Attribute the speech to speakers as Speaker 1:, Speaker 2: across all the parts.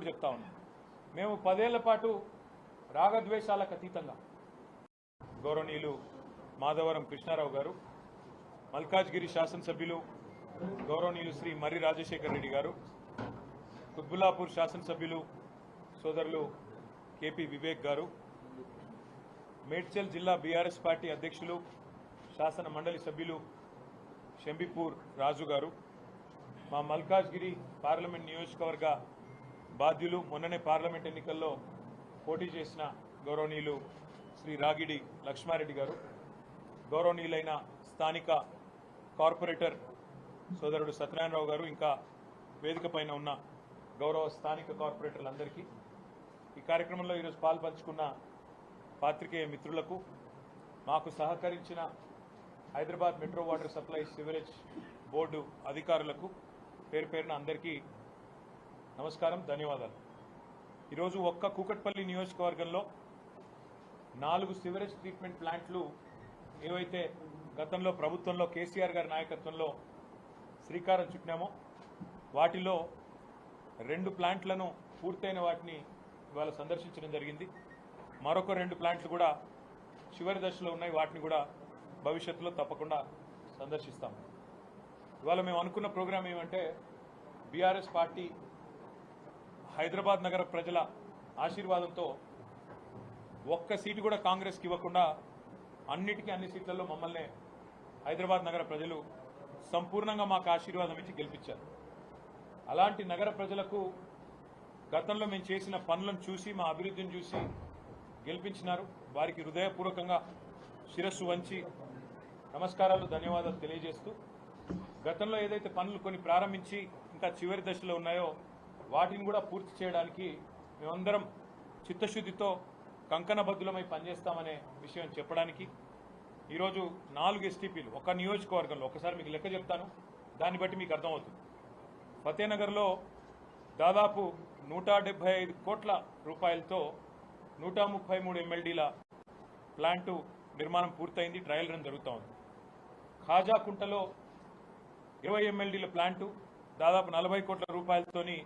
Speaker 1: కూడా చెప్తా ఉన్నాం. మేము పదేళ్ళ పాటు రాగద్వేషాలకు అతీతంగా. గౌరవనీయులు మాధవరం కృష్ణారావు గారు మల్కాజ్గిరి శాసనసభ్యులు గౌరవనీయులు శ్రీ మర్రి రాజశేఖర రెడ్డి గారు కుత్బుల్లాపూర్ శాసనసభ్యులు సోదరులు కేపీ వివేక్ గారు మేడ్చల్ జిల్లా బీఆర్ఎస్ పార్టీ అధ్యక్షులు శాసన మండలి సభ్యులు షంబిపూర్ రాజు గారు మా మల్కాజ్గిరి పార్లమెంట్ నియోజకవర్గ బాధ్యులు మొన్ననే పార్లమెంట్ ఎన్నికల్లో పోటీ చేసిన గౌరవనీయులు శ్రీ రాగిడి లక్ష్మారెడ్డి గారు. గౌరవనీయులైన స్థానిక కార్పొరేటర్ సోదరుడు సత్యనారాయణరావు గారు ఇంకా వేదిక పైన ఉన్న గౌరవ స్థానిక కార్పొరేటర్లందరికీ ఈ కార్యక్రమంలో ఈరోజు పాల్పంచుకున్న పాత్రికేయ మిత్రులకు మాకు సహకరించిన Hyderabad metro water supply sewerage board అధికారులకు పేరు పేరున అందరికీ నమస్కారం ధన్యవాదాలు. ఈరోజు ఒక్క కూకట్పల్లి నియోజకవర్గంలో నాలుగు సివరేజ్ ట్రీట్మెంట్ ప్లాంట్లు ఏవైతే గతంలో ప్రభుత్వంలో కేసీఆర్ గారి నాయకత్వంలో శ్రీకారం చుట్టినామో వాటిలో రెండు ప్లాంట్లను పూర్తయిన వాటిని ఇవాళ సందర్శించడం జరిగింది. మరొక రెండు ప్లాంట్లు కూడా చివరి దశలో ఉన్నాయి. వాటిని కూడా భవిష్యత్తులో తప్పకుండా సందర్శిస్తాం. ఇవాళ మేము అనుకున్న ప్రోగ్రాం ఏమంటే బీఆర్ఎస్ పార్టీ హైదరాబాద్ నగర ప్రజల ఆశీర్వాదంతో ఒక్క సీటు కూడా కాంగ్రెస్కి ఇవ్వకుండా అన్నిటికీ అన్ని సీట్లలో మమ్మల్ని హైదరాబాద్ నగర ప్రజలు సంపూర్ణంగా మాకు ఆశీర్వాదం ఇచ్చి గెలిపించారు. అలాంటి నగర ప్రజలకు గతంలో మేము చేసిన పనులను చూసి మా అభివృద్ధిని చూసి గెలిపించినారు. వారికి హృదయపూర్వకంగా శిరస్సు వంచి నమస్కారాలు ధన్యవాదాలు తెలియజేస్తూ గతంలో ఏదైతే పనులు కొన్ని ప్రారంభించి ఇంకా చివరి దశలో ఉన్నాయో వాటిని కూడా పూర్తి చేయడానికి మేమందరం చిత్తశుద్ధితో కంకణబద్దులమై పనిచేస్తామనే విషయం చెప్పడానికి ఈరోజు నాలుగు ఎస్టీపీలు ఒక నియోజకవర్గంలో ఒకసారి మీకు లెక్క చెప్తాను దాన్ని బట్టి మీకు అర్థమవుతుంది. ఫతేనగర్లో దాదాపు నూట డెబ్బై ఐదు కోట్ల రూపాయలతో నూట ముప్పై మూడు ఎమ్మెల్డీల ప్లాంటు నిర్మాణం పూర్తయింది ట్రయల్ రన్ జరుగుతూ ఉంది. ఖాజాకుంటలో ఇరవై ఎమ్మెల్డీల ప్లాంటు దాదాపు నలభై కోట్ల రూపాయలతోని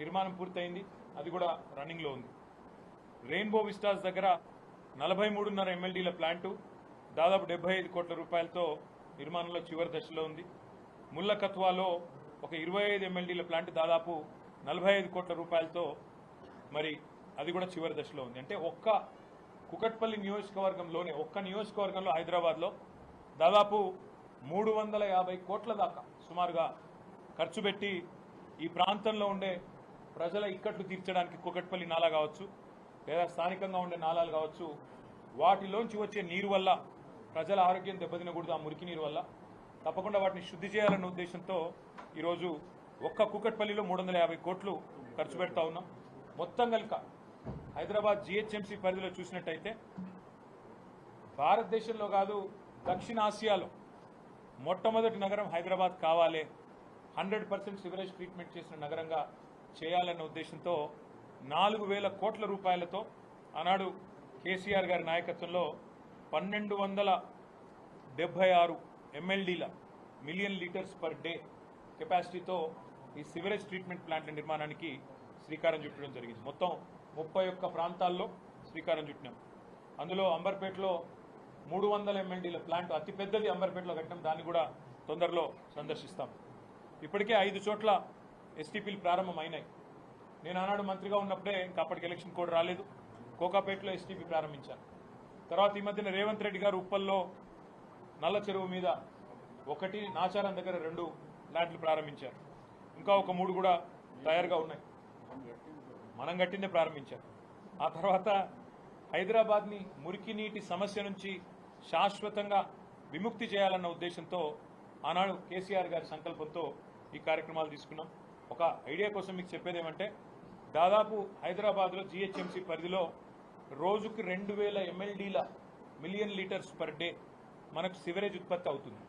Speaker 1: నిర్మాణం పూర్తయింది. అది కూడా రన్నింగ్లో ఉంది. రెయిన్బో విస్టాస్ దగ్గర నలభై మూడున్నర ఎమ్మెల్డీల ప్లాంటు దాదాపు డెబ్బై ఐదు కోట్ల రూపాయలతో నిర్మాణంలో చివరి దశలో ఉంది. ముల్లకత్వాలో ఒక ఇరవై ఐదు ఎమ్మెల్డీల ప్లాంట్ దాదాపు నలభై ఐదు కోట్ల రూపాయలతో మరి అది కూడా చివరి దశలో ఉంది. అంటే ఒక్క కుకట్పల్లి నియోజకవర్గంలోనే ఒక్క నియోజకవర్గంలో హైదరాబాద్లో దాదాపు మూడు వందల యాభై కోట్ల దాకా సుమారుగా ఖర్చు పెట్టి ఈ ప్రాంతంలో ఉండే ప్రజల ఇక్కట్లు తీర్చడానికి కుకట్పల్లి నాలా కావచ్చు లేదా స్థానికంగా ఉండే నాలాలు కావచ్చు వాటిలోంచి వచ్చే నీరు వల్ల ప్రజల ఆరోగ్యం దెబ్బతినకూడదు ఆ మురికి నీరు వల్ల. తప్పకుండా వాటిని శుద్ధి చేయాలన్న ఉద్దేశంతో ఈరోజు ఒక్క కుకట్పల్లిలో మూడు వందల యాభై కోట్లు ఖర్చు పెడతా ఉన్నాం. మొత్తం కనుక హైదరాబాద్ జిహెచ్ఎంసీ పరిధిలో చూసినట్టయితే భారతదేశంలో కాదు దక్షిణ ఆసియాలో మొట్టమొదటి నగరం హైదరాబాద్ కావాలి. హండ్రెడ్ పర్సెంట్ సివరేజ్ ట్రీట్మెంట్ చేసిన నగరంగా చేయాలన్న ఉద్దేశంతో నాలుగు వేల కోట్ల రూపాయలతో ఆనాడు కేసీఆర్ గారి నాయకత్వంలో పన్నెండు వందల డెబ్బై ఆరు ఎంఎల్డీల మిలియన్ లీటర్స్ పర్ డే కెపాసిటీతో ఈ సివరేజ్ ట్రీట్మెంట్ ప్లాంట్ల నిర్మాణానికి శ్రీకారం చుట్టడం జరిగింది. మొత్తం ముప్పై ఒక్క ప్రాంతాల్లో శ్రీకారం చుట్టినాం. అందులో అంబర్పేటలో మూడు వందల ఎంఎల్డీల ప్లాంట్ అతిపెద్దది అంబర్పేటలో కట్టాం దాన్ని కూడా తొందరలో సందర్శిస్తాం. ఇప్పటికే ఐదు చోట్ల ఎస్టీపీలు ప్రారంభం అయినాయి నేను ఆనాడు మంత్రిగా ఉన్నప్పుడే ఇంకా అప్పటికి ఎలక్షన్ కోడ్ రాలేదు. కోకాపేటలో ఎస్టీపీ ప్రారంభించాను. తర్వాత ఈ మధ్యన రేవంత్ రెడ్డి గారు ఉప్పల్లో నల్ల చెరువు మీద ఒకటి నాచారం దగ్గర రెండు ల్యాండ్లు ప్రారంభించారు. ఇంకా ఒక మూడు కూడా తయారుగా ఉన్నాయి. మనం గట్టిందే ప్రారంభించారు. ఆ తర్వాత హైదరాబాద్ని మురికి నీటి సమస్య నుంచి శాశ్వతంగా విముక్తి చేయాలన్న ఉద్దేశంతో ఆనాడు కేసీఆర్ గారి సంకల్పంతో ఈ కార్యక్రమాలు తీసుకున్నాం. ఒక ఐడియా కోసం మీకు చెప్పేది ఏమంటే దాదాపు హైదరాబాద్లో జిహెచ్ఎంసీ పరిధిలో రోజుకు రెండు వేల ఎంఎల్డీల మిలియన్ లీటర్స్ పర్ డే మనకు సివరేజ్ ఉత్పత్తి అవుతుంది.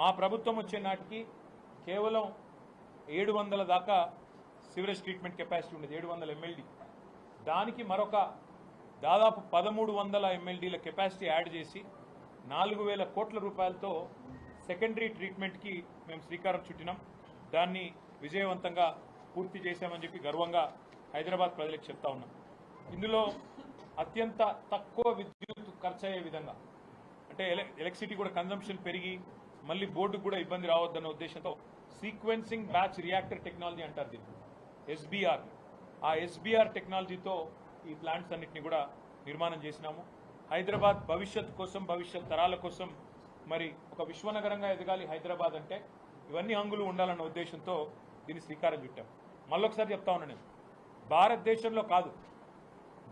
Speaker 1: మా ప్రభుత్వం వచ్చే నాటికి కేవలం ఏడు వందల దాకా సివరేజ్ ట్రీట్మెంట్ కెపాసిటీ ఉండేది ఏడు వందల ఎంఎల్డీ దానికి మరొక దాదాపు పదమూడు వందల ఎంఎల్డీల కెపాసిటీ యాడ్ చేసి నాలుగు వేల కోట్ల రూపాయలతో సెకండరీ ట్రీట్మెంట్కి మేము శ్రీకారం చుట్టినాం. దాన్ని విజయవంతంగా పూర్తి చేశామని చెప్పి గర్వంగా హైదరాబాద్ ప్రజలకు చెప్తా ఉన్నాం. ఇందులో అత్యంత తక్కువ విద్యుత్ ఖర్చు అయ్యే విధంగా అంటే ఎలక్ట్రిసిటీ కూడా కన్జంప్షన్ పెరిగి మళ్ళీ బోర్డుకు కూడా ఇబ్బంది రావద్దన్న ఉద్దేశంతో సీక్వెన్సింగ్ బ్యాచ్ రియాక్టర్ టెక్నాలజీ అంటారు దీన్ని. ఎస్బీఆర్ ఆ ఎస్బీఆర్ టెక్నాలజీతో ఈ ప్లాంట్స్ అన్నిటిని కూడా నిర్మాణం చేసినాము. హైదరాబాద్ భవిష్యత్ కోసం భవిష్యత్ తరాల కోసం మరి ఒక విశ్వనగరంగా ఎదగాలి హైదరాబాద్ అంటే ఇవన్నీ హంగులు ఉండాలన్న ఉద్దేశంతో దీన్ని శ్రీకారం చుట్టాం. మళ్ళొకసారి చెప్తా ఉన్నా నేను. భారతదేశంలో కాదు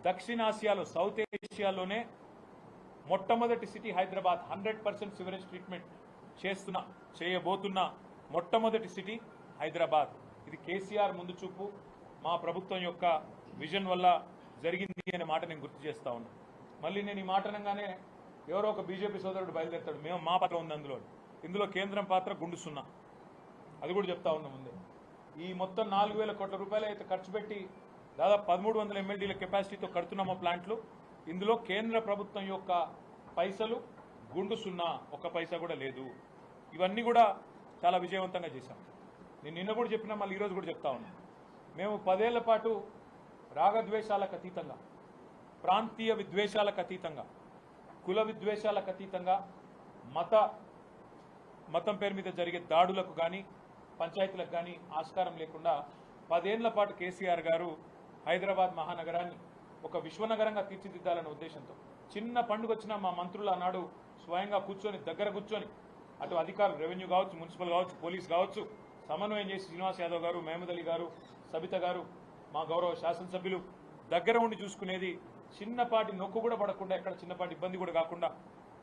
Speaker 1: దక్షిణాసియాలో సౌత్ ఏషియాలోనే మొట్టమొదటి city Hyderabad hundred percent sewerage treatment చేస్తున్న చేయబోతున్న మొట్టమొదటి సిటీ హైదరాబాద్. ఇది కేసీఆర్ ముందు చూపు మా ప్రభుత్వం యొక్క విజన్ వల్ల జరిగింది అనే మాట నేను గుర్తు చేస్తా ఉన్నా. మళ్ళీ నేను ఈ మాట అనగానే ఎవరో ఒక బీజేపీ సోదరుడు బయలుదేరుతాడు. మేము మా పాత్ర ఉంది అందులో. ఇందులో కేంద్రం పాత్ర గుండు సున్నా. అది కూడా చెప్తా ఉన్నా ముందే. ఈ మొత్తం నాలుగు వేల కోట్ల రూపాయలు అయితే ఖర్చు పెట్టి దాదాపు పదమూడు వందల ఎమ్మెల్డీల కెపాసిటీతో కడుతున్నామో ప్లాంట్లు. ఇందులో కేంద్ర ప్రభుత్వం యొక్క పైసలు గుండు సున్నా ఒక్క పైసా కూడా లేదు. ఇవన్నీ కూడా చాలా విజయవంతంగా చేశాం. నేను నిన్న కూడా చెప్పినా మళ్ళీ ఈరోజు కూడా చెప్తా ఉన్నాను మేము పదేళ్ళ పాటు రాగద్వేషాలకు అతీతంగా ప్రాంతీయ విద్వేషాలకు అతీతంగా కుల విద్వేషాలకు అతీతంగా మత మతం పేరు మీద జరిగే దాడులకు కానీ పంచాయతీలకు కానీ ఆస్కారం లేకుండా పదేళ్ళ పాటు కేసీఆర్ గారు హైదరాబాద్ మహానగరాన్ని ఒక విశ్వనగరంగా తీర్చిదిద్దాలనే ఉద్దేశంతో చిన్న పండుగ వచ్చినా మా మంత్రులు ఆనాడు స్వయంగా కూర్చొని దగ్గర కూర్చొని అటు అధికారులు రెవెన్యూ కావచ్చు మున్సిపల్ కావచ్చు పోలీస్ కావచ్చు సమన్వయం చేసి శ్రీనివాస్ యాదవ్ గారు మహమూద్ అలీ గారు సబిత గారు మా గౌరవ శాసనసభ్యులు దగ్గర ఉండి చూసుకునేది చిన్నపాటి నొక్కు కూడా పడకుండా ఎక్కడ చిన్నపాటి ఇబ్బంది కూడా కాకుండా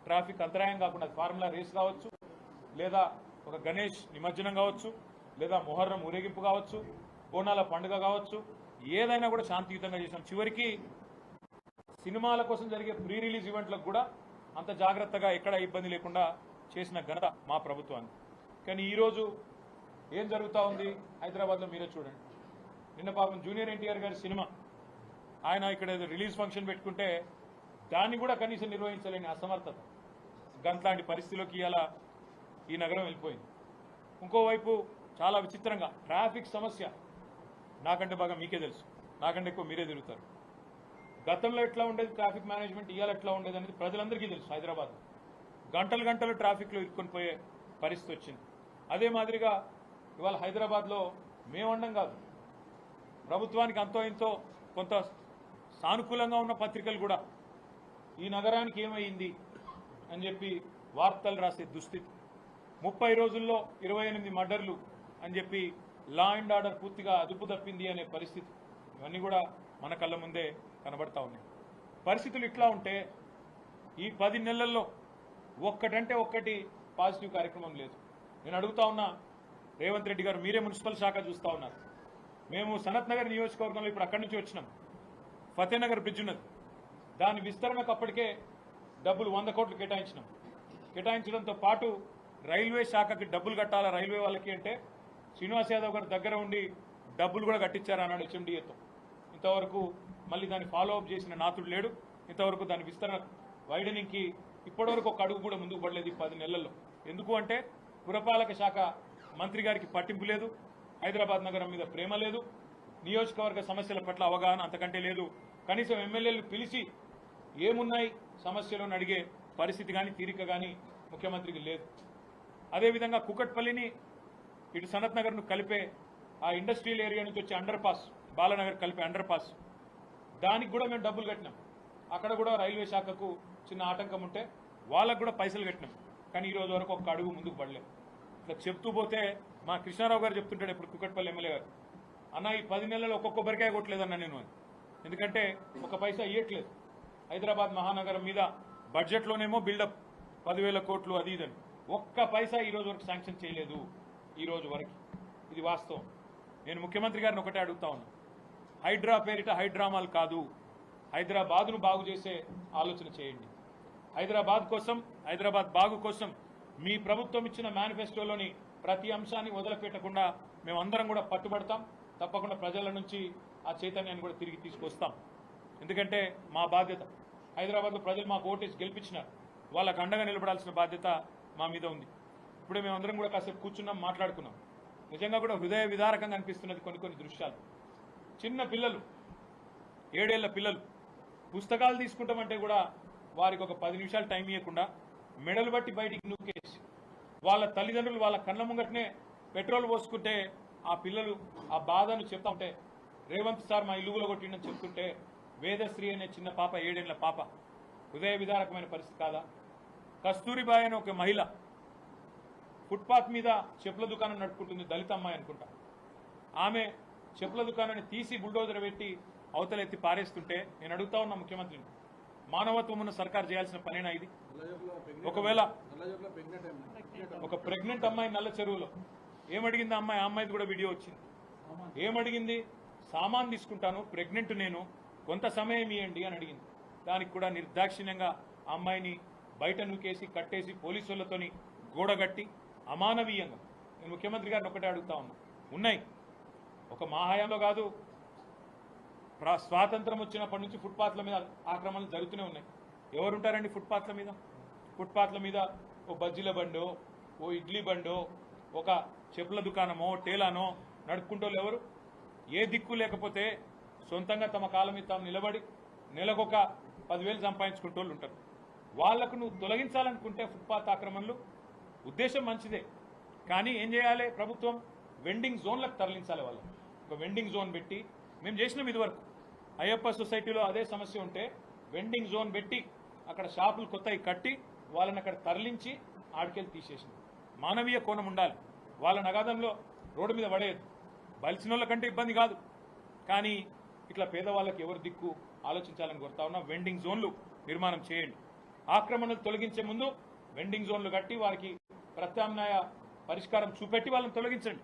Speaker 1: ట్రాఫిక్ అంతరాయం కాకుండా ఫార్ములా రేస్ కావచ్చు లేదా ఒక గణేష్ నిమజ్జనం కావచ్చు లేదా మొహర్రం ఊరేగింపు కావచ్చు బోనాల పండుగ కావచ్చు ఏదైనా కూడా శాంతియుతంగా చేసాం చివరికి సినిమాల కోసం జరిగే ప్రీ రిలీజ్ ఈవెంట్లకు కూడా అంత జాగ్రత్తగా ఎక్కడ ఇబ్బంది లేకుండా చేసిన ఘనత మా ప్రభుత్వానికి. కానీ ఈరోజు ఏం జరుగుతూ ఉంది హైదరాబాద్లో మీరే చూడండి. నిన్న పాపం జూనియర్ ఎన్టీఆర్ గారి సినిమా. ఆయన ఇక్కడ ఏదో రిలీజ్ ఫంక్షన్ పెట్టుకుంటే దాన్ని కూడా కనీసం నిర్వహించలేని అసమర్థత. గంట్లాంటి పరిస్థితిలోకి ఇలా ఈ నగరం వెళ్ళిపోయింది. ఇంకోవైపు చాలా విచిత్రంగా ట్రాఫిక్ సమస్య నాకంటే బాగా మీకే తెలుసు. నాకంటే ఎక్కువ మీరే తిరుగుతారు. గతంలో ఎట్లా ఉండేది ట్రాఫిక్ మేనేజ్మెంట్ ఇవాళ ఎట్లా ఉండేది అనేది ప్రజలందరికీ తెలుసు హైదరాబాద్ గంటలు గంటలు ట్రాఫిక్లో ఇరుక్కొని పోయే పరిస్థితి వచ్చింది. అదే మాదిరిగా ఇవాళ హైదరాబాద్లో మేమండం కాదు. ప్రభుత్వానికి అంతో ఇంతో కొంత సానుకూలంగా ఉన్న పత్రికలు కూడా ఈ నగరానికి ఏమైంది అని చెప్పి వార్తలు రాసే దుస్థితి ముప్పై రోజుల్లో ఇరవై ఎనిమిది మర్డర్లు అని చెప్పి లా అండ్ ఆర్డర్ పూర్తిగా అదుపు తప్పింది అనే పరిస్థితి ఇవన్నీ కూడా మన కళ్ళ ముందే కనబడతా ఉన్నాయి. పరిస్థితులు ఇట్లా ఉంటే ఈ పది నెలల్లో ఒక్కటంటే ఒక్కటి పాజిటివ్ కార్యక్రమం లేదు. నేను అడుగుతా ఉన్నా రేవంత్ రెడ్డి గారు మీరే మున్సిపల్ శాఖ చూస్తూ ఉన్నారు. మేము సనత్ నగర్ నియోజకవర్గంలో ఇప్పుడు అక్కడి నుంచి వచ్చినాం. ఫతేనగర్ బ్రిడ్జ్ ఉన్నది. దాని విస్తరణకు అప్పటికే డబ్బులు వంద కోట్లు కేటాయించినాం. కేటాయించడంతో పాటు రైల్వే శాఖకి డబ్బులు కట్టాలా రైల్వే వాళ్ళకి అంటే శ్రీనివాస్ యాదవ్ గారి దగ్గర ఉండి డబ్బులు కూడా కట్టించారు అన్నాడు హెచ్ఎండిఏతో. ఇంతవరకు మళ్ళీ దాన్ని ఫాలో అప్ చేసిన నాతుడు లేడు. ఇంతవరకు దాని విస్తరణ వైడనింగ్కి ఇప్పటివరకు ఒక అడుగు కూడా ముందుకు పడలేదు ఈ పది నెలల్లో. ఎందుకు అంటే పురపాలక శాఖ మంత్రి గారికి పట్టింపు లేదు. హైదరాబాద్ నగరం మీద ప్రేమ లేదు. నియోజకవర్గ సమస్యల పట్ల అవగాహన అంతకంటే లేదు. కనీసం ఎమ్మెల్యేలు పిలిచి ఏమున్నాయి సమస్యలు అడిగే పరిస్థితి కానీ తీరిక కానీ ముఖ్యమంత్రికి లేదు. అదేవిధంగా కుకట్పల్లిని ఇటు సనత్ నగర్ను కలిపే ఆ ఇండస్ట్రియల్ ఏరియా నుంచి వచ్చే అండర్ పాస్ బాలనగర్ కలిపే అండర్ పాస్ దానికి కూడా మేము డబ్బులు కట్టినాం. అక్కడ కూడా రైల్వే శాఖకు చిన్న ఆటంకం ఉంటే వాళ్ళకు కూడా పైసలు కట్టినాం. కానీ ఈ రోజు వరకు ఒక్క అడుగు ముందుకు పడలేదు. ఇట్లా చెప్తూ పోతే మా కృష్ణారావు గారు చెప్తుంటాడు ఇప్పుడు కుకట్పల్లి ఎమ్మెల్యే గారు అన్న ఈ పది నెలలు ఒక్కొక్క బరికాయ కొట్టలేదన్న నేను ఎందుకంటే ఒక పైసా ఇవ్వట్లేదు హైదరాబాద్ మహానగరం మీద బడ్జెట్లోనేమో బిల్డప్ పదివేల కోట్లు అది ఇదని ఒక్క పైసా ఈరోజు వరకు శాంక్షన్ చేయలేదు ఈరోజు వరకు. ఇది వాస్తవం. నేను ముఖ్యమంత్రి గారిని ఒకటే అడుగుతా ఉన్నా. హైడ్రా పేరిట హైడ్రామాలు కాదు. హైదరాబాద్ను బాగు చేసే ఆలోచన చేయండి. హైదరాబాద్ కోసం హైదరాబాద్ బాగు కోసం మీ ప్రభుత్వం ఇచ్చిన మేనిఫెస్టోలోని ప్రతి అంశాన్ని వదిలిపెట్టకుండా మేమందరం కూడా పట్టుబడతాం. తప్పకుండా ప్రజల నుంచి ఆ చైతన్యాన్ని కూడా తిరిగి తీసుకొస్తాం. ఎందుకంటే మా బాధ్యత. హైదరాబాద్లో ప్రజలు మాకు ఓటేసి గెలిపించినారు. వాళ్ళకు అండగా నిలబడాల్సిన బాధ్యత మా మీద ఉంది. ఇప్పుడే మేమందరం కూడా కాసేపు కూర్చున్నాం మాట్లాడుకున్నాం. నిజంగా కూడా హృదయ విదారకంగా అనిపిస్తున్నది కొన్ని కొన్ని దృశ్యాలు. చిన్న పిల్లలు ఏడేళ్ళ పిల్లలు పుస్తకాలు తీసుకుంటామంటే కూడా వారికి ఒక పది నిమిషాలు టైం ఇవ్వకుండా మెడలు బట్టి బయటికి నూకేసి వాళ్ళ తల్లిదండ్రులు వాళ్ళ కళ్ళ ముంగటనే పెట్రోల్ పోసుకుంటే ఆ పిల్లలు ఆ బాధను చెప్తా ఉంటే రేవంత్ సార్ మా ఇల్లుగులో కొట్టిండని చెప్తుంటే వేదశ్రీ అనే చిన్న పాప ఏడేళ్ళ పాప హృదయ విదారకమైన పరిస్థితి కాదా? కస్తూరిబాయ్ అనే ఒక మహిళ ఫుట్పాత్ మీద చెప్పుల దుకాణం నడుపుకుంటుంది దళిత అమ్మాయి అనుకుంటా. ఆమె చెప్పుల దుకాణాన్ని తీసి బుల్డోజర్ పెట్టి అవతలెత్తి పారేస్తుంటే నేను అడుగుతా ఉన్నా ముఖ్యమంత్రిని మానవత్వం ఉన్న సర్కార్ చేయాల్సిన పనేనా ఇది? ఒకవేళ ఒక ప్రెగ్నెంట్ అమ్మాయి నల్ల చెరువులో ఏమడిగింది అమ్మాయి? ఆ అమ్మాయిది కూడా వీడియో వచ్చింది. ఏమడిగింది? సామాన్ తీసుకుంటాను ప్రెగ్నెంట్ నేను కొంత సమయం ఇవ్వండి అని అడిగింది. దానికి కూడా నిర్దాక్షిణ్యంగా అమ్మాయిని బయట నుకేసి కట్టేసి పోలీసులతోని వాళ్ళతోని గోడగట్టి అమానవీయంగా నేను ముఖ్యమంత్రి గారిని ఒకటే అడుగుతా ఉన్నా. ఉన్నాయి. ఒక మా హయాంలో కాదు ప్రా- స్వాతంత్రం వచ్చినప్పటి నుంచి ఫుట్పాత్ల మీద ఆక్రమణలు జరుగుతూనే ఉన్నాయి. ఎవరుంటారండి ఫుట్పాత్ల మీద? ఫుట్పాత్ల మీద ఓ బజ్జీల బండో ఓ ఇడ్లీ బండో ఒక చెప్పుల దుకాణమో టేలానో నడుపుకుంటోళ్ళు ఎవరు? ఏ దిక్కు లేకపోతే సొంతంగా తమ కాలం మీద తాము నిలబడి నెలకొక పదివేలు సంపాదించుకుంటోళ్ళు ఉంటారు. వాళ్ళకు నువ్వు తొలగించాలనుకుంటే ఫుట్పాత్ ఆక్రమణలు ఉద్దేశం మంచిదే. కానీ ఏం చేయాలి ప్రభుత్వం? వెండింగ్ జోన్లకు తరలించాలి వాళ్ళు ఒక వెండింగ్ జోన్ పెట్టి మేము చేసినాం ఇదివరకు. అయ్యప్ప సొసైటీలో అదే సమస్య ఉంటే వెండింగ్ జోన్ పెట్టి అక్కడ షాపులు కొత్తవి కట్టి వాళ్ళని అక్కడ తరలించి ఆడికెళ్ళి తీసేసింది మానవీయ కోణం ఉండాలి. వాళ్ళ నగాదంలో రోడ్డు మీద పడేయద్దు. బలిసిన వాళ్ళకంటే ఇబ్బంది కాదు. కానీ ఇట్లా పేదవాళ్ళకి ఎవరు దిక్కు? ఆలోచించాలని కోరుతా ఉన్నా వెండింగ్ జోన్లు నిర్మాణం చేయండి. ఆక్రమణలు తొలగించే ముందు వెండింగ్ జోన్లు కట్టి వారికి ప్రత్యామ్నాయ పరిష్కారం చూపెట్టి వాళ్ళని తొలగించండి.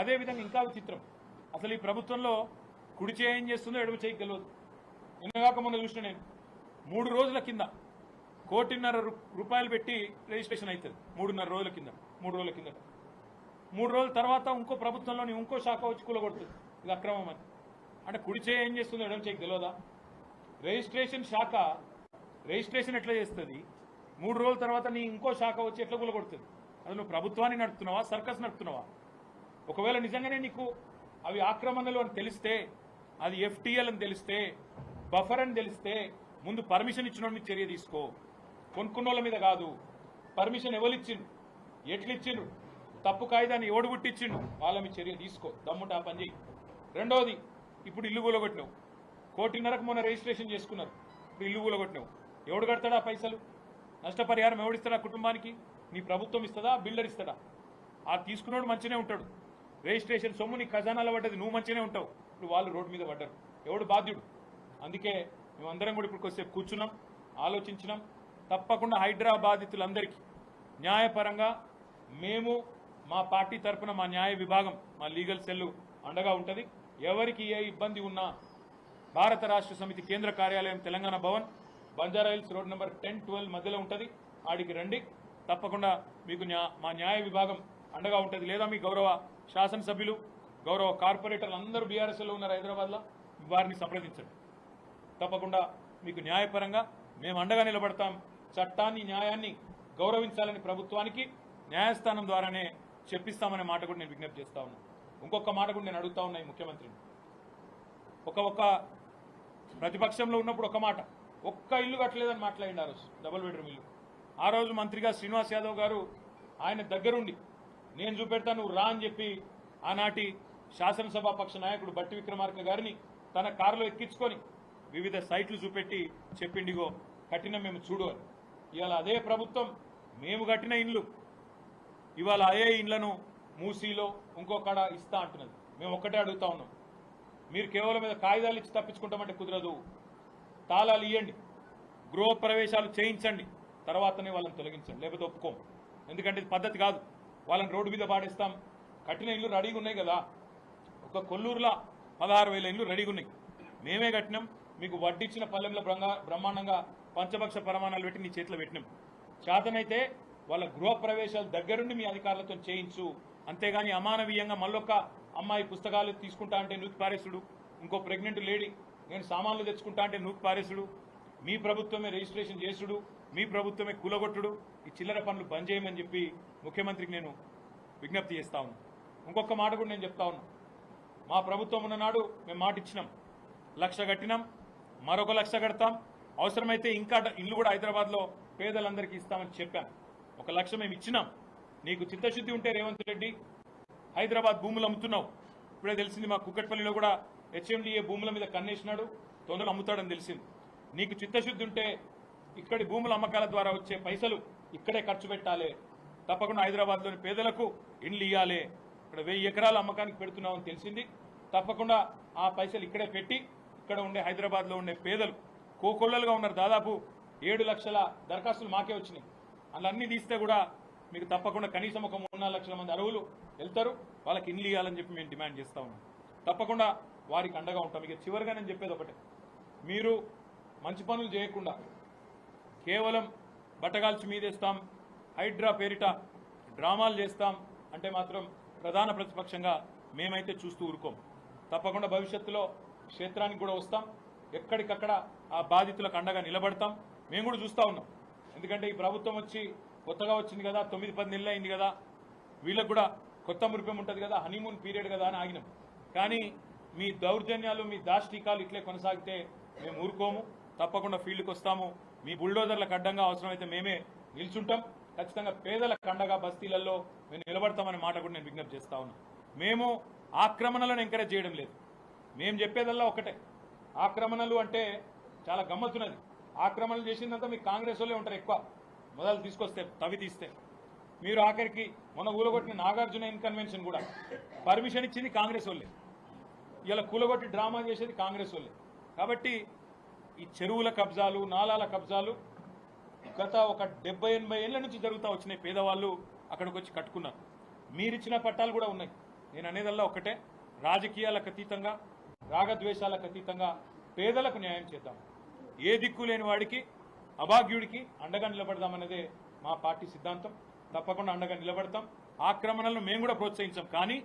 Speaker 1: అదేవిధంగా ఇంకా విచిత్రం. అసలు ఈ ప్రభుత్వంలో కుడి చేయి ఏం చేస్తుందో ఎడమ చేయగలదు గెలవదు నిన్నగాక మొన్న చూసిన నేను. మూడు రోజుల కింద కోటిన్నర రూపాయలు పెట్టి రిజిస్ట్రేషన్ అవుతుంది మూడున్నర రోజుల కింద మూడు రోజుల కింద. మూడు రోజుల తర్వాత ఇంకో ప్రభుత్వంలోని ఇంకో శాఖ వచ్చి కూలగొడుతుంది. ఇది అక్రమం అని అంటే కుడి చేయి ఏం చేస్తుందో ఎడమ చేయగలదా గెలవదా రిజిస్ట్రేషన్ శాఖ రిజిస్ట్రేషన్ ఎట్లా చేస్తుంది? మూడు రోజుల తర్వాత నీ ఇంకో శాఖ వచ్చి ఎట్లా గులగొడుతుంది? అది నువ్వు ప్రభుత్వాన్ని నడుపుతున్నావా సర్కస్ నడుపుతున్నావా? ఒకవేళ నిజంగానే నీకు అవి ఆక్రమణలు అని తెలిస్తే అది ఎఫ్టీఎల్ అని తెలిస్తే బఫర్ అని తెలిస్తే ముందు పర్మిషన్ ఇచ్చిన మీద చర్య తీసుకో. కొనుక్కున్న వాళ్ళ మీద కాదు. పర్మిషన్ ఎవరిచ్చిండు? ఎట్లిచ్చిండు? తప్పు కాయిదాన్ని ఎవడు పుట్టిచ్చిండు? వాళ్ళ మీద చర్య తీసుకో. దమ్ముట ఆ పని చేయి రెండవది ఇప్పుడు ఇల్లు కూలగొట్టినావు కోటిన్నరకు మొన్న రిజిస్ట్రేషన్ చేసుకున్నారు. ఇప్పుడు ఇల్లు కూలగొట్టినావు ఎవడు కడతాడా పైసలు? నష్టపరిహారం ఎవడిస్తాడా కుటుంబానికి? నీ ప్రభుత్వం ఇస్తుందా బిల్డర్ ఇస్తాడా? ఆ తీసుకున్నాడు మంచినే ఉంటాడు. రిజిస్ట్రేషన్ సొమ్ము నీ ఖజానాలో పడ్డది నువ్వు మంచిగానే ఉంటావు. ఇప్పుడు వాళ్ళు రోడ్డు మీద పడ్డారు. ఎవడు బాధ్యుడు? అందుకే మేమందరం కూడా ఇప్పుడు కొద్దిసేపు కూర్చున్నాం ఆలోచించినాం. తప్పకుండా హైడ్రా బాధితులందరికీ న్యాయపరంగా మేము మా పార్టీ తరఫున మా న్యాయ విభాగం మా లీగల్ సెల్లు అండగా ఉంటుంది. ఎవరికి ఏ ఇబ్బంది ఉన్నా భారత రాష్ట్ర సమితి కేంద్ర కార్యాలయం Telangana Bhavan Banjara Hills road number ten twelve మధ్యలో ఉంటుంది. ఆడికి రండి. తప్పకుండా మీకు మా న్యాయ విభాగం అండగా ఉంటుంది. లేదా మీ గౌరవ శాసనసభ్యులు గౌరవ కార్పొరేటర్లు అందరూ బీఆర్ఎస్లో ఉన్నారు హైదరాబాద్లో వారిని సంప్రదించండి. తప్పకుండా మీకు న్యాయపరంగా మేము అండగా నిలబడతాం. చట్టాన్ని న్యాయాన్ని గౌరవించాలని ప్రభుత్వానికి న్యాయస్థానం ద్వారానే చెప్పిస్తామనే మాట కూడా నేను విజ్ఞప్తి చేస్తా ఉన్నాను ఇంకొక మాట కూడా నేను అడుగుతా ఉన్నా ఈ ముఖ్యమంత్రిని. ఒక ఒక ప్రతిపక్షంలో ఉన్నప్పుడు ఒక మాట. ఒక్క ఇల్లు కట్టలేదని మాట్లాడింది ఆ రోజు డబుల్ బెడ్రూమ్ ఇల్లు. ఆ రోజు మంత్రిగా శ్రీనివాస్ యాదవ్ గారు ఆయన దగ్గరుండి నేను చూపెడతాను నువ్వు రా అని చెప్పి ఆనాటి శాసనసభా పక్ష నాయకుడు బట్టి విక్రమార్క గారిని తన కారులో ఎక్కించుకొని వివిధ సైట్లు చూపెట్టి చెప్పిండిగో కట్టిన మేము చూడు అని. ఇవాళ అదే ప్రభుత్వం మేము కట్టిన ఇండ్లు. ఇవాళ అదే ఇండ్లను మూసీలో ఇంకొకడ ఇస్తా అంటున్నది. మేము ఒక్కటే అడుగుతా ఉన్నాం. మీరు కేవలం మీద కాగితాలు ఇచ్చి తప్పించుకుంటామంటే కుదరదు. తాళాలు ఇవ్వండి గృహ ప్రవేశాలు చేయించండి. తర్వాతనే వాళ్ళని తొలగించండి. లేకపోతే ఒప్పుకోం ఎందుకంటే ఇది పద్ధతి కాదు. వాళ్ళని రోడ్డు మీద పాడేస్తాం. కట్టిన ఇల్లు రెడీగా ఉన్నాయి కదా. ఒక కొల్లూరులో పదహారు వేల ఇల్లు రెడీగా ఉన్నాయి. మేమే కట్టినాం. మీకు వడ్డిచ్చిన పల్లెంలో బ్రహ్మాండంగా పంచపక్ష ప్రమాణాలు పెట్టి నీ చేతిలో పెట్టినాం. చేతనైతే వాళ్ళ గృహ ప్రవేశాలు దగ్గరుండి మీ అధికారులతో చేయించు. అంతేగాని అమానవీయంగా మళ్ళొక్క అమ్మాయి పుస్తకాలు తీసుకుంటా అంటే నృత్యపారేసుడు ఇంకో ప్రెగ్నెంట్ లేడీ నేను సామాన్లు తెచ్చుకుంటా అంటే నూకు పారేసుడు. మీ ప్రభుత్వమే రిజిస్ట్రేషన్ చేసుడు. మీ ప్రభుత్వమే కూలగొట్టుడు. ఈ చిల్లర పనులు బంద్ చేయమని చెప్పి ముఖ్యమంత్రికి నేను విజ్ఞప్తి చేస్తా ఉన్నా. ఇంకొక మాట కూడా నేను చెప్తా ఉన్నా. మా ప్రభుత్వం ఉన్ననాడు మేము మాట ఇచ్చినాం. లక్ష కట్టినాం. మరొక లక్ష కడతాం. అవసరమైతే ఇంకా ఇల్లు కూడా హైదరాబాద్లో పేదలందరికీ ఇస్తామని చెప్పాం. ఒక లక్ష మేము ఇచ్చినాం. నీకు చిత్తశుద్ధి ఉంటే రేవంత్ రెడ్డి హైదరాబాద్ భూములు అమ్ముతున్నావు. ఇప్పుడే తెలిసింది మా కుక్కట్పల్లిలో కూడా హెచ్ఎండిఏ భూముల మీద కన్నేసినాడు తొందరగా అమ్ముతాడని తెలిసింది. నీకు చిత్తశుద్ధి ఉంటే ఇక్కడి భూముల అమ్మకాల ద్వారా వచ్చే పైసలు ఇక్కడే ఖర్చు పెట్టాలి. తప్పకుండా హైదరాబాద్లోని పేదలకు ఇండ్లు ఇవ్వాలి ఇక్కడ వెయ్యి ఎకరాల అమ్మకానికి పెడుతున్నామని తెలిసింది. తప్పకుండా ఆ పైసలు ఇక్కడే పెట్టి ఇక్కడ ఉండే హైదరాబాద్లో ఉండే పేదలు కోకొల్లలుగా ఉన్నారు దాదాపు ఏడు లక్షల దరఖాస్తులు మాకే వచ్చినాయి. అలా అన్నీ తీస్తే కూడా మీకు తప్పకుండా కనీసం ఒక మూడు నాలుగు లక్షల మంది అరువులు వెళ్తారు. వాళ్ళకి ఇండ్లు ఇవ్వాలని చెప్పి మేము డిమాండ్ చేస్తా ఉన్నాం. తప్పకుండా వారికి అండగా ఉంటాం. ఇక చివరిగా నేను చెప్పేది ఒకటే. మీరు మంచి పనులు చేయకుండా కేవలం బట్టగాల్చి మీదేస్తాం హైడ్రా పేరిట డ్రామాలు చేస్తాం అంటే మాత్రం ప్రధాన ప్రతిపక్షంగా మేమైతే చూస్తూ ఊరుకోం. తప్పకుండా భవిష్యత్తులో క్షేత్రానికి కూడా వస్తాం. ఎక్కడికక్కడ ఆ బాధితులకు అండగా నిలబడతాం. మేము కూడా చూస్తూ ఉన్నాం. ఎందుకంటే ఈ ప్రభుత్వం వచ్చి కొత్తగా వచ్చింది కదా తొమ్మిది పది నెలలు అయింది కదా. వీళ్ళకు కూడా కొత్త మురిపం ఉంటుంది కదా హనీమూన్ పీరియడ్ కదా అని ఆగినాం. కానీ మీ దౌర్జన్యాలు మీ దాష్టికాలు ఇట్లే కొనసాగితే మేము ఊరుకోము. తప్పకుండా ఫీల్డ్కి వస్తాము. మీ బుల్డోజర్లకు అడ్డంగా అవసరమైతే మేమే నిల్చుంటాం. ఖచ్చితంగా పేదల కండగా బస్తీలలో మేము నిలబడతామనే మాట కూడా నేను విజ్ఞప్తి చేస్తా ఉన్నా. మేము ఆక్రమణలను ఎంకరేజ్ చేయడం లేదు. మేము చెప్పేదల్లా ఒకటే ఆక్రమణలు అంటే చాలా గమ్మత్తున్నది. ఆక్రమణలు చేసిందంతా మీ కాంగ్రెస్ వాళ్ళే ఉంటారు ఎక్కువ. మొదలు తీసుకొస్తే తవి తీస్తే. మీరు ఆఖరికి మొన్న ఊరగొట్టిన నాగార్జున ఇన్కన్వెన్షన్ కూడా. పర్మిషన్ ఇచ్చింది కాంగ్రెస్ వాళ్ళే. ఇలా కూలగొట్టి డ్రామా చేసేది కాంగ్రెస్ వాళ్ళే. కాబట్టి ఈ చెరువుల కబ్జాలు నాలాల కబ్జాలు గత ఒక డెబ్బై ఎనభై ఏళ్ళ నుంచి జరుగుతూ వచ్చినాయి పేదవాళ్ళు అక్కడికి వచ్చి కట్టుకున్నారు. మీరిచ్చిన పట్టాలు కూడా ఉన్నాయి. నేను అనేదల్లా ఒకటే రాజకీయాలకు అతీతంగా రాగద్వేషాలకు అతీతంగా పేదలకు న్యాయం చేద్దాం. ఏ దిక్కు లేని వాడికి అభాగ్యుడికి అండగా నిలబడదామనేదే మా పార్టీ సిద్ధాంతం. తప్పకుండా అండగా నిలబడతాం. ఆక్రమణలను మేము కూడా ప్రోత్సహించాం. కానీ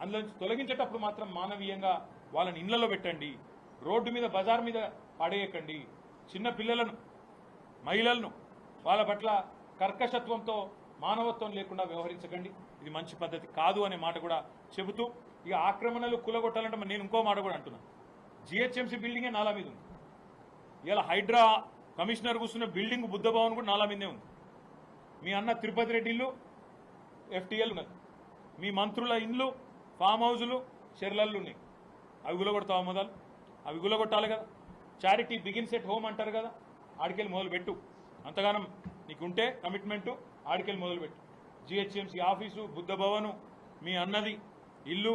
Speaker 1: అందులో నుంచి తొలగించేటప్పుడు మాత్రం మానవీయంగా వాళ్ళని ఇండ్లలో పెట్టండి రోడ్డు మీద బజార్ మీద పడేయకండి. చిన్న పిల్లలను మహిళలను వాళ్ళ పట్ల కర్కశత్వంతో మానవత్వం లేకుండా వ్యవహరించకండి. ఇది మంచి పద్ధతి కాదు అనే మాట కూడా చెబుతూ ఇక ఆక్రమణలు కులగొట్టాలంటే నేను ఇంకో మాట కూడా అంటున్నాను జిహెచ్ఎంసీ బిల్డింగే నాలా మీద ఉంది. ఇలా హైడ్రా కమిషనర్ కూర్చున్న బిల్డింగ్ బుద్ధ భవన్ కూడా నాలా మీదే ఉంది. మీ అన్న తిరుపతి రెడ్డి ఇల్లు ఎఫ్టీఎల్ ఉన్నది. మీ మంత్రుల ఇండ్లు ఫామ్ హౌజులు చెర్లల్లు ఉన్నాయి. అవి గులగొడతావు మొదలు? అవి గులగొట్టాలి కదా. చారిటీ బిగిన్స్ ఎట్ హోమ్ అంటారు కదా. ఆడికెళ్ళి మొదలు పెట్టు అంతగానం నీకుంటే కమిట్మెంటు ఆడికెళ్ళి మొదలుపెట్టు. జిహెచ్ఎంసీ ఆఫీసు బుద్ధ భవను మీ అన్నది ఇల్లు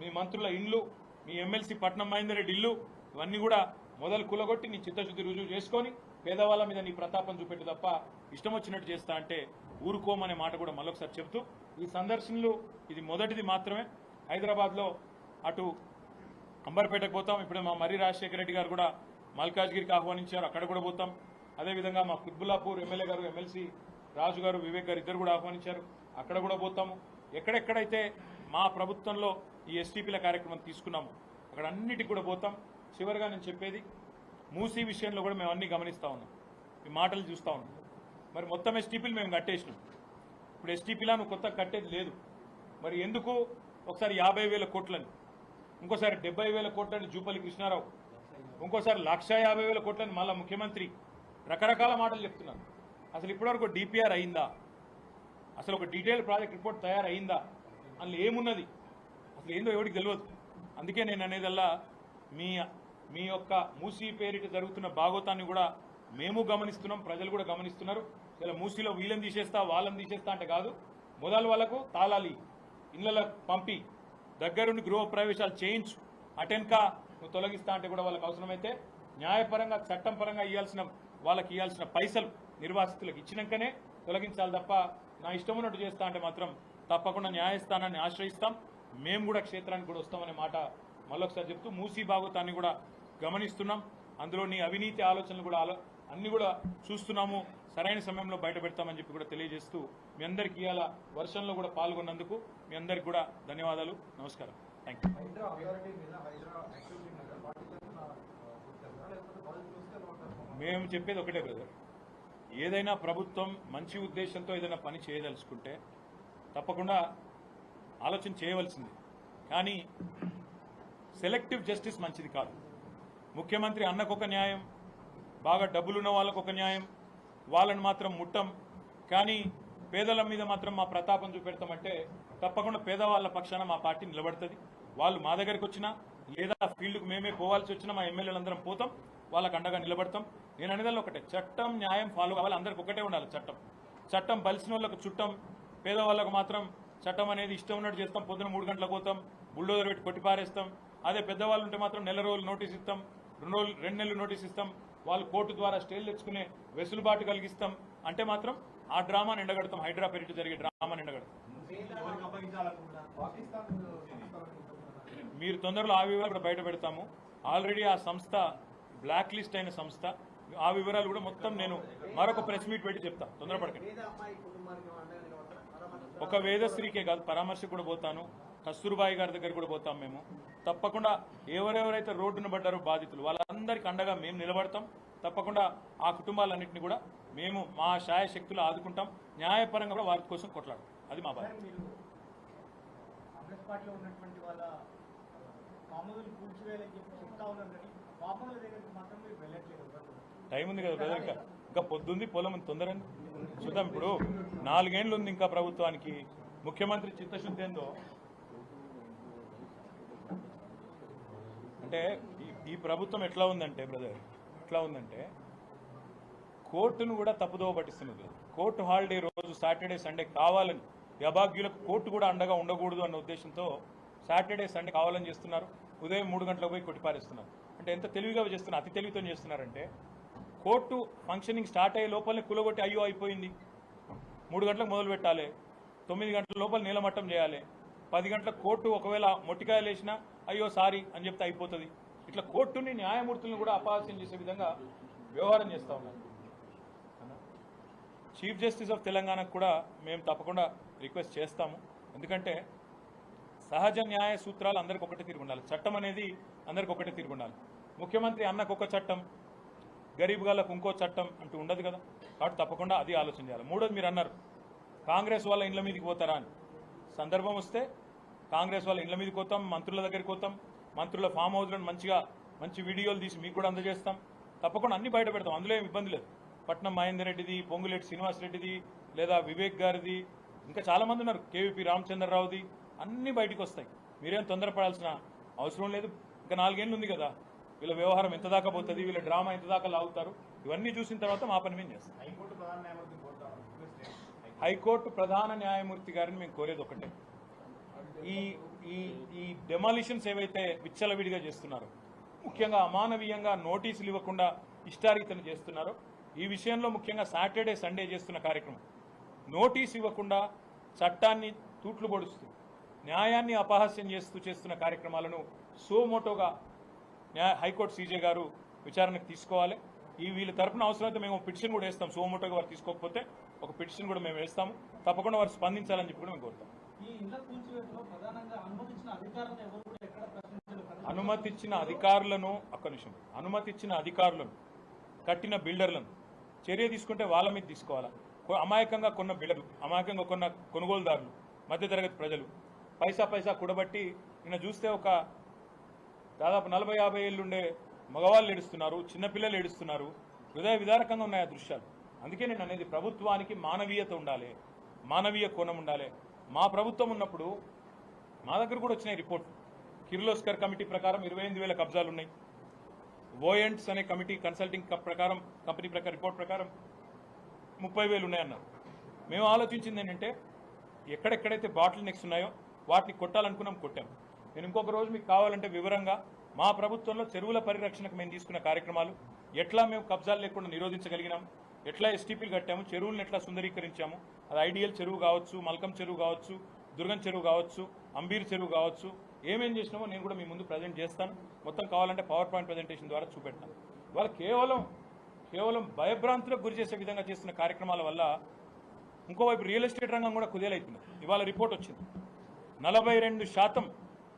Speaker 1: మీ మంత్రుల ఇండ్లు మీ ఎమ్మెల్సీ పట్నం మహేందర్ రెడ్డి ఇల్లు ఇవన్నీ కూడా మొదలు కులగొట్టి నీ చిత్తశుద్ధి రుజువు చేసుకొని పేదవాళ్ళ మీద నీ ప్రతాపం చూపెట్టు తప్ప ఇష్టం వచ్చినట్టు చేస్తా అంటే ఊరుకోమనే మాట కూడా మళ్ళొకసారి చెప్తూ ఈ సందర్శనలు ఇది మొదటిది మాత్రమే. హైదరాబాద్లో అటు అంబర్పేటకు పోతాం. ఇప్పుడు మా మర్రి రాజశేఖర రెడ్డి గారు కూడా మల్కాజ్గిరికి ఆహ్వానించారు. అక్కడ కూడా పోతాం. అదేవిధంగా మా కుత్బుల్లాపూర్ ఎమ్మెల్యే గారు ఎమ్మెల్సీ రాజు గారు వివేక్ గారు ఇద్దరు కూడా ఆహ్వానించారు. అక్కడ కూడా పోతాము. ఎక్కడెక్కడైతే మా ప్రభుత్వంలో ఈ ఎస్టీపీల కార్యక్రమం తీసుకున్నాము అక్కడ అన్నిటికి కూడా పోతాం. చివరిగా నేను చెప్పేది మూసీ విషయంలో కూడా మేము అన్ని గమనిస్తూ ఉన్నాం. ఈ మాటలు చూస్తా ఉన్నాం. మరి మొత్తం ఎస్టీపీలు మేము కట్టేసినాం. ఇప్పుడు ఎస్టీపీలా నువ్వు కొత్తగా కట్టేది లేదు. మరి ఎందుకు ఒకసారి యాభై వేల కోట్లని ఇంకోసారి డెబ్బై వేల కోట్లని జూపల్లి కృష్ణారావు ఇంకోసారి లక్ష యాభై వేల కోట్లని మళ్ళా ముఖ్యమంత్రి. రకరకాల మాటలు చెప్తున్నారు. అసలు ఇప్పటివరకు డిపిఆర్ అయిందా? అసలు ఒక డీటెయిల్ ప్రాజెక్ట్ రిపోర్ట్ తయారైందా అందులో ఏమున్నది? అసలు ఏందో ఎవరికి తెలియదు అందుకే నేను అనేదల్లా మీ మీ యొక్క మూసీ పేరిట జరుగుతున్న భాగోతాన్ని కూడా మేము గమనిస్తున్నాం ప్రజలు కూడా గమనిస్తున్నారు. ఇలా మూసీలో వీళ్ళని తీసేస్తా వాళ్ళని తీసేస్తా అంటే కాదు. మొదలు వాళ్ళకు తాళాలి ఇళ్ళలకు పంపి దగ్గరుండి గృహ ప్రవేశాలు చేయించు. అటెన్కా నువ్వు తొలగిస్తా అంటే కూడా వాళ్ళకి అవసరమైతే న్యాయపరంగా చట్టం పరంగా ఇవ్వాల్సిన వాళ్ళకి ఇవ్వాల్సిన పైసలు నిర్వాసితులకు ఇచ్చినాకనే తొలగించాలి తప్ప నా ఇష్టం ఉన్నట్టు చేస్తా అంటే మాత్రం తప్పకుండా న్యాయస్థానాన్ని ఆశ్రయిస్తాం. మేము కూడా క్షేత్రానికి కూడా వస్తామనే మాట మళ్ళొకసారి చెప్తూ మూసీ భాగవతాన్ని కూడా గమనిస్తున్నాం. అందులో నీ అవినీతి ఆలోచనలు కూడా ఆలో అన్ని కూడా చూస్తున్నాము. సరైన సమయంలో బయట పెడతామని చెప్పి కూడా తెలియజేస్తూ మీ అందరికీ ఇవాళ వర్షంలో కూడా పాల్గొన్నందుకు మీ అందరికీ కూడా ధన్యవాదాలు. నమస్కారం. థ్యాంక్ మేము చెప్పేది ఒకటే బ్రదర్ ఏదైనా ప్రభుత్వం మంచి ఉద్దేశంతో ఏదైనా పని చేయదలుచుకుంటే తప్పకుండా ఆలోచన చేయవలసింది. కానీ సెలెక్టివ్ జస్టిస్ మంచిది కాదు. ముఖ్యమంత్రి అన్నకు ఒక న్యాయం బాగా డబ్బులున్న వాళ్ళకు ఒక న్యాయం వాళ్ళని మాత్రం ముట్టం. కానీ పేదల మీద మాత్రం మా ప్రతాపం చూపెడతామంటే తప్పకుండా పేదవాళ్ళ పక్షాన మా పార్టీ నిలబడుతుంది. వాళ్ళు మా దగ్గరికి వచ్చినా లేదా ఫీల్డ్కు మేమే పోవాల్సి వచ్చినా మా ఎమ్మెల్యేలందరం పోతాం వాళ్ళకు అండగా నిలబడతాం. నేను అనేదాన్ని ఒకటే చట్టం న్యాయం ఫాలో కావాలి అందరికి ఒకటే ఉండాలి చట్టం. చట్టం బలిసిన వాళ్ళకు చుట్టం పేదవాళ్ళకు మాత్రం చట్టం అనేది ఇష్టం ఉన్నట్టు చేస్తాం. పొద్దున మూడు గంటలకు పోతాం బుల్డోజర్ పెట్టి కొట్టిపారేస్తాం అదే పెద్దవాళ్ళు ఉంటే మాత్రం నెల రోజులు నోటీస్ ఇస్తాం రెండు రోజులు రెండు నెలలు నోటీస్ ఇస్తాం. వాళ్ళు కోర్టు ద్వారా స్టేలు తెచ్చుకునే వెసులుబాటు కలిగిస్తాం. అంటే మాత్రం ఆ డ్రామాని ఎండగడతాం హైడ్రా జరిగే డ్రామాని ఎండగడతాం మీరు తొందరలో ఆ వివరాలు కూడా బయట పెడతాము. ఆల్రెడీ ఆ సంస్థ బ్లాక్ లిస్ట్ అయిన సంస్థ. ఆ వివరాలు కూడా మొత్తం నేను మరొక ప్రెస్ మీట్ పెట్టి చెప్తాను తొందరపడకండి. ఒక వేదశ్రీకే కాదు పరామర్శకు కూడా పోతాను. కస్తూర్బాయి గారి దగ్గర కూడా పోతాం మేము. తప్పకుండా ఎవరెవరైతే రోడ్డున పడ్డారో బాధితులు వాళ్ళందరికీ అండగా మేము నిలబడతాం. తప్పకుండా ఆ కుటుంబాలన్నింటినీ కూడా మేము మా శాయ శక్తులు ఆదుకుంటాం. న్యాయపరంగా కూడా వారి కోసం కొట్లాడతాం. అది మా బాధ్యత. టైం ఉంది కదా బ్రదర్ ఇంకా. ఇంకా పొద్దుంది పొలం ఉంది తొందరని చూద్దాం ఇప్పుడు నాలుగేండ్లు ఉంది ఇంకా ప్రభుత్వానికి. ముఖ్యమంత్రి చిత్తశుద్ధి ఏందో అంటే ఈ- ప్రభుత్వం ఎట్లా ఉందంటే బ్రదర్ ఎట్లా ఉందంటే కోర్టును కూడా తప్పుదోవ పట్టిస్తున్నది కోర్టు హాలిడే రోజు సాటర్డే సండే కావాలని వ్యభాగ్యులకు కోర్టు కూడా అండగా ఉండకూడదు అన్న ఉద్దేశంతో సాటర్డే సండే కావాలని చేస్తున్నారు. ఉదయం మూడు గంటలకు పోయి కొట్టిపారేస్తున్నారు అంటే ఎంత తెలివిగా చేస్తున్నారు అతి తెలివితో చేస్తున్నారంటే కోర్టు ఫంక్షనింగ్ స్టార్ట్ అయ్యే లోపలనే కులగొట్టి అయ్యో అయిపోయింది. మూడు గంటలకు మొదలు పెట్టాలి తొమ్మిది గంటల లోపల నీలమట్టం చేయాలి. పది గంటల కోర్టు ఒకవేళ మొట్టికాయలు వేసినా అయ్యో సారీ అని చెప్తే అయిపోతుంది. ఇట్లా కోర్టుని న్యాయమూర్తులను కూడా అపహాస్యం చేసే విధంగా వ్యవహారం చేస్తూ ఉన్నారు. చీఫ్ జస్టిస్ ఆఫ్ తెలంగాణకు కూడా మేము తప్పకుండా రిక్వెస్ట్ చేస్తాము. ఎందుకంటే సహజ న్యాయ సూత్రాలు అందరికి ఒకటే తీరు ఉండాలి. చట్టం అనేది అందరికి ఒకటే తీరు ఉండాలి. ముఖ్యమంత్రి అన్నకు ఒక చట్టం గరీబ్ గాళ్ళకు ఇంకో చట్టం అంటూ ఉండదు కదా. కాబట్టి తప్పకుండా అది ఆలోచన చేయాలి. మూడోది మీరు అన్నారు కాంగ్రెస్ వాళ్ళ ఇండ్ల మీదకి పోతారా అని. సందర్భం వస్తే కాంగ్రెస్ వాళ్ళ ఇండ్ల మీదకి పోతాం మంత్రుల దగ్గరికి పోతాం మంత్రుల ఫామ్ హౌస్లను మంచిగా మంచి వీడియోలు తీసి మీకు కూడా అందజేస్తాం. తప్పకుండా అన్ని బయట పెడతాం అందులో ఏం ఇబ్బంది లేదు. పట్నం మహేందర్ రెడ్డిది పొంగులేటి శ్రీనివాస్ రెడ్డిది లేదా వివేక్ గారిది ఇంకా చాలా మంది ఉన్నారు. కేవీపీ రామచంద్రరావుది అన్ని బయటికి వస్తాయి. మీరేం తొందరపడాల్సిన అవసరం లేదు. ఇంకా నాలుగేళ్ళు ఉంది కదా వీళ్ళ వ్యవహారం ఎంత దాకా పోతుంది వీళ్ళ డ్రామా ఎంత దాకా లాగుతారు ఇవన్నీ చూసిన తర్వాత మా పని మేము చేస్తాం.
Speaker 2: హైకోర్టు ప్రధాన
Speaker 1: న్యాయమూర్తి గారిని మేము కోరేది ఒకటే. ఈ ఈ ఈ డెమాలిషన్స్ ఏవైతే విచ్చలవిడిగా చేస్తున్నారో ముఖ్యంగా అమానవీయంగా నోటీసులు ఇవ్వకుండా ఇష్టారీతను చేస్తున్నారో ఈ విషయంలో ముఖ్యంగా సాటర్డే సండే చేస్తున్న కార్యక్రమం. నోటీస్ ఇవ్వకుండా చట్టాన్ని తూట్లు పొడుస్తూ న్యాయాన్ని అపహాస్యం చేస్తూ చేస్తున్న కార్యక్రమాలను సోమోటోగా న్యాయ హైకోర్టు సీజే గారు విచారణకు తీసుకోవాలి. ఈ వీళ్ళ తరఫున అవసరమైతే మేము పిటిషన్ కూడా వేస్తాం. సోమోటోగా వారు తీసుకోకపోతే ఒక పిటిషన్ కూడా మేము వేస్తాము. తప్పకుండా వారు స్పందించాలని చెప్పి కూడా మేము కోరుతాం.
Speaker 3: ఈ ఇళ్ళ కూల్చివేతలో ప్రధానంగా అనుమతించిన అధికారులను ఎవరు కూడా ఎక్కడ ప్రశ్నించలేదు.
Speaker 1: అధికారులను ఒక్క నిమిషం అనుమతిచ్చిన అధికారులను కట్టిన బిల్డర్లను చర్య తీసుకుంటే వాళ్ళ మీద తీసుకోవాలా? అమాయకంగా కొన్న బిల్డర్లు అమాయకంగా కొన్న కొనుగోలుదారులు మధ్యతరగతి ప్రజలు పైసా పైసా కూడబట్టి నిన్న చూస్తే ఒక దాదాపు నలభై యాభై ఏళ్ళు ఉండే మగవాళ్ళు ఏడుస్తున్నారు చిన్నపిల్లలు ఏడుస్తున్నారు హృదయ విదారకంగా ఉన్నాయి ఆ దృశ్యాలు? అందుకే నేను అనేది ప్రభుత్వానికి మానవీయత ఉండాలి మానవీయ కోణం ఉండాలి. మా ప్రభుత్వం ఉన్నప్పుడు మా దగ్గర కూడా వచ్చినాయి రిపోర్ట్. కిర్లోస్కర్ కమిటీ ప్రకారం ఇరవై ఎనిమిది వేల కబ్జాలు ఉన్నాయి ఓఎంట్స్ అనే కమిటీ కన్సల్టింగ్ ప్రకారం కంపెనీ ప్రకారం రిపోర్ట్ ప్రకారం ముప్పై వేలు ఉన్నాయన్నారు. మేము ఆలోచించింది ఏంటంటే ఎక్కడెక్కడైతే బాటిల్ నెక్స్ ఉన్నాయో వాటిని కొట్టాలనుకున్నాం కొట్టాం. నేను ఇంకొక రోజు మీకు కావాలంటే వివరంగా మా ప్రభుత్వంలో చెరువుల పరిరక్షణకు మేము తీసుకున్న కార్యక్రమాలు ఎట్లా మేము కబ్జాలు లేకుండా నిరోధించగలిగినాం ఎట్లా ఎస్టీపీలు కట్టాము? చెరువులను ఎట్లా సుందరీకరించాము? అది ఐడియల్ చెరువు కావచ్చు మల్కం చెరువు కావచ్చు దుర్గం చెరువు కావచ్చు అంబీర్ చెరువు కావచ్చు ఏమేం చేసినామో నేను కూడా మీ ముందు ప్రజెంట్ చేస్తాను. మొత్తం కావాలంటే పవర్ పాయింట్ ప్రజెంటేషన్ ద్వారా చూపెడతాను. ఇవాళ కేవలం కేవలం భయభ్రాంతులకు గురి చేసే విధంగా చేస్తున్న కార్యక్రమాల వల్ల ఇంకోవైపు రియల్ ఎస్టేట్ రంగం కూడా కుదేలవుతుంది ఇవాళ రిపోర్ట్ వచ్చింది. నలభై రెండు శాతం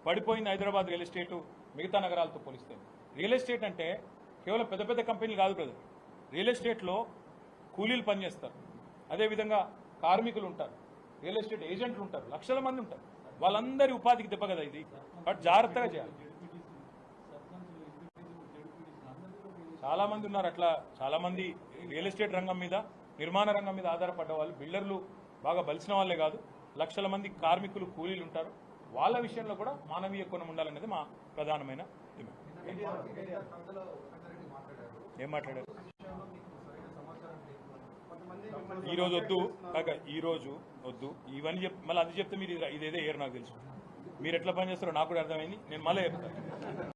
Speaker 1: పడిపోయింది హైదరాబాద్ రియల్ ఎస్టేటు మిగతా నగరాలతో పోలిస్తే. రియల్ ఎస్టేట్ అంటే కేవలం పెద్ద పెద్ద కంపెనీలు కాదు కదా రియల్ ఎస్టేట్లో కూలీలు పనిచేస్తారు. అదేవిధంగా కార్మికులు ఉంటారు. రియల్ ఎస్టేట్ ఏజెంట్లు ఉంటారు. లక్షల మంది ఉంటారు. వాళ్ళందరి ఉపాధికి దెబ్బ కదా ఇది. బట్ జాగ్రత్తగా చేయాలి. చాలా మంది ఉన్నారు అట్లా. చాలామంది రియల్ ఎస్టేట్ రంగం మీద నిర్మాణ రంగం మీద ఆధారపడ్డ వాళ్ళు బిల్డర్లు బాగా బలిసిన వాళ్ళే కాదు. లక్షల మంది కార్మికులు కూలీలు ఉంటారు. వాళ్ళ విషయంలో కూడా మానవీయ కోణం ఉండాలనేది మా ప్రధానమైన ఏం మాట్లాడారు? ఈ రోజు వద్దు కాక ఈ రోజు వద్దు. ఇవన్నీ చెప్ మళ్ళీ అది చెప్తే మీరు ఇదేదో ఏరు నాకు తెలుసు. మీరు ఎట్లా పని చేస్తారో నాకు కూడా అర్థమైంది. నేను మళ్ళీ చెప్తాను